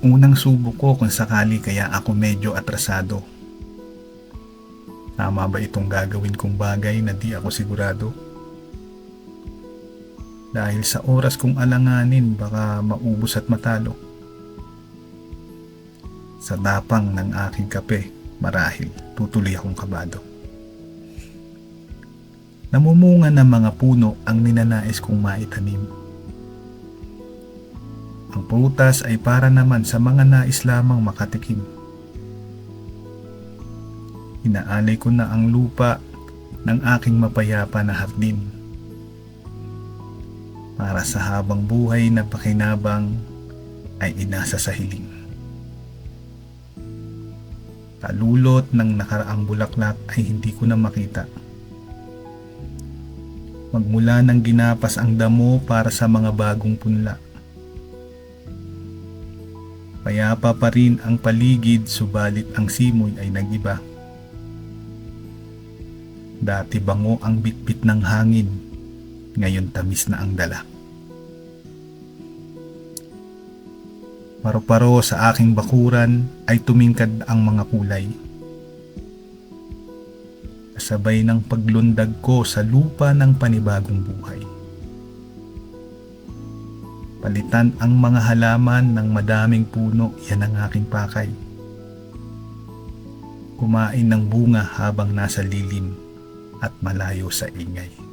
Unang subok ko kung sakali kaya ako medyo atrasado. Tama ba itong gagawin kong bagay na di ako sigurado? Dahil sa oras kong alanganin baka maubos at matalo. Sa tapang ng aking kape, marahil tutuloy akong kabado. Namumunga ng mga puno ang ninanais kong maitanim. Ang prutas ay para naman sa mga nais lamang makatikim. Inaalay ko na ang lupa ng aking mapayapa na hardin. Para sa habang buhay na pakinabang ay inasa sa hiling. Talulot ng nakaraang bulaklak ay hindi ko na makita. Magmula ng ginapas ang damo para sa mga bagong punla. Payapa pa rin ang paligid subalit ang simoy ay nagiba. Dati bango ang bitbit ng hangin, ngayon tamis na ang dala. Paro-paro sa aking bakuran ay tumingkad ang mga kulay. Kasabay ng paglundag ko sa lupa ng panibagong buhay. Palitan ang mga halaman ng madaming puno, yan ang aking pakay. Kumain ng bunga habang nasa lilim at malayo sa ingay.